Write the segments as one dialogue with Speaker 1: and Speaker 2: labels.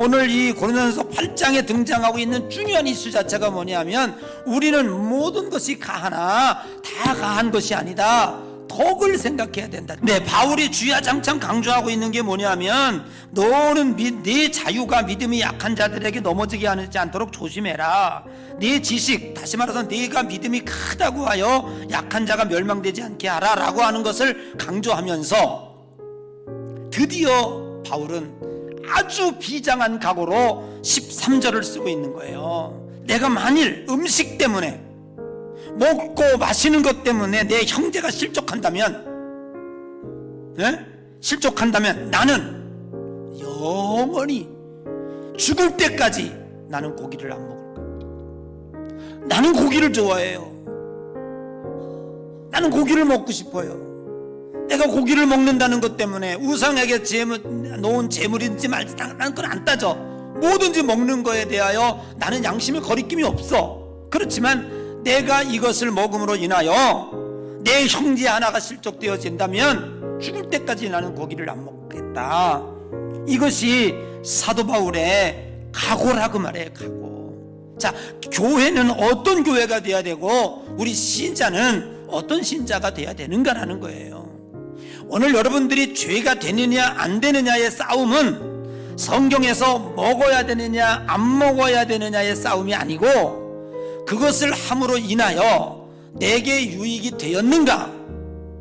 Speaker 1: 오늘 이 고린도전서 8장에 등장하고 있는 중요한 이슈 자체가 뭐냐면 우리는 모든 것이 가하나 다 가한 것이 아니다. 덕을 생각해야 된다. 네, 바울이 주야장창 강조하고 있는 게 뭐냐면 너는 미, 네 자유가 믿음이 약한 자들에게 넘어지게 하지 않도록 조심해라. 네 지식, 다시 말해서 네가 믿음이 크다고 하여 약한 자가 멸망되지 않게 하라라고 하는 것을 강조하면서 드디어 바울은 아주 비장한 각오로 13절을 쓰고 있는 거예요. 내가 만일 음식 때문에 먹고 마시는 것 때문에 내 형제가 실족한다면, 예? 실족한다면 나는 영원히 죽을 때까지 나는 고기를 안 먹을 거야. 나는 고기를 좋아해요. 나는 고기를 먹고 싶어요. 내가 고기를 먹는다는 것 때문에 우상에게 재물, 놓은 재물인지 말지 나는 그건 안 따져. 뭐든지 먹는 거에 대하여 나는 양심의 거리낌이 없어. 그렇지만 내가 이것을 먹음으로 인하여 내 형제 하나가 실족되어진다면 죽을 때까지 나는 고기를 안 먹겠다. 이것이 사도 바울의 각오라고 말해요 각오. 자 교회는 어떤 교회가 돼야 되고 우리 신자는 어떤 신자가 돼야 되는가라는 거예요 오늘 여러분들이 죄가 되느냐 안 되느냐의 싸움은 성경에서 먹어야 되느냐 안 먹어야 되느냐의 싸움이 아니고 그것을 함으로 인하여 내게 유익이 되었는가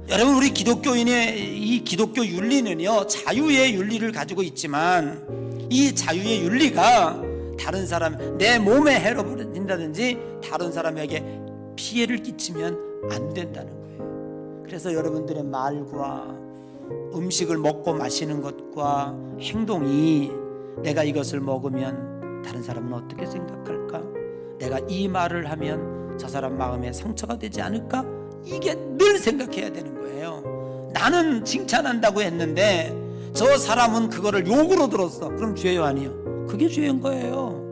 Speaker 1: 여러분 우리 기독교인의 이 기독교 윤리는요 자유의 윤리를 가지고 있지만 이 자유의 윤리가 다른 사람 내 몸에 해로 버린다든지 다른 사람에게 피해를 끼치면 안 된다는. 그래서 여러분들의 말과 음식을 먹고 마시는 것과 행동이 내가 이것을 먹으면 다른 사람은 어떻게 생각할까? 내가 이 말을 하면 저 사람 마음에 상처가 되지 않을까? 이게 늘 생각해야 되는 거예요. 나는 칭찬한다고 했는데 저 사람은 그거를 욕으로 들었어. 그럼 죄요 아니요? 그게 죄인 거예요.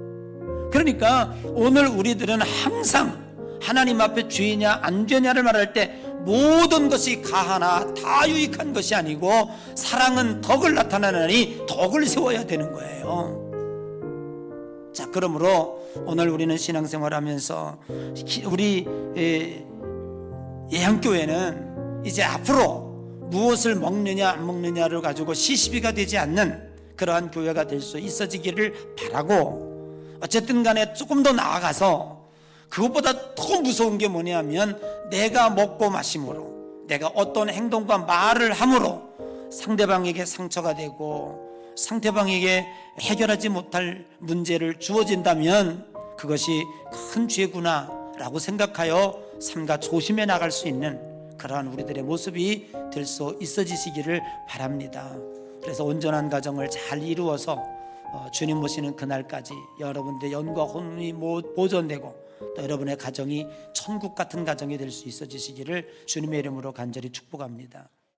Speaker 1: 그러니까 오늘 우리들은 항상 하나님 앞에 죄냐 안 죄냐를 말할 때 모든 것이 가하나 다 유익한 것이 아니고 사랑은 덕을 나타내느니 덕을 세워야 되는 거예요. 자, 그러므로 오늘 우리는 신앙생활 하면서 우리 예향교회는 이제 앞으로 무엇을 먹느냐 안 먹느냐를 가지고 시시비가 되지 않는 그러한 교회가 될 수 있어지기를 바라고 어쨌든 간에 조금 더 나아가서 그것보다 더 무서운 게 뭐냐면 내가 먹고 마심으로 내가 어떤 행동과 말을 함으로 상대방에게 상처가 되고 상대방에게 해결하지 못할 문제를 주어진다면 그것이 큰 죄구나 라고 생각하여 삼가 조심해 나갈 수 있는 그러한 우리들의 모습이 될 수 있어지시기를 바랍니다. 그래서 온전한 가정을 잘 이루어서 어, 주님 모시는 그날까지 여러분들의 연과 혼이 보존되고 또 여러분의 가정이 천국 같은 가정이 될 수 있어지시기를 주님의 이름으로 간절히 축복합니다.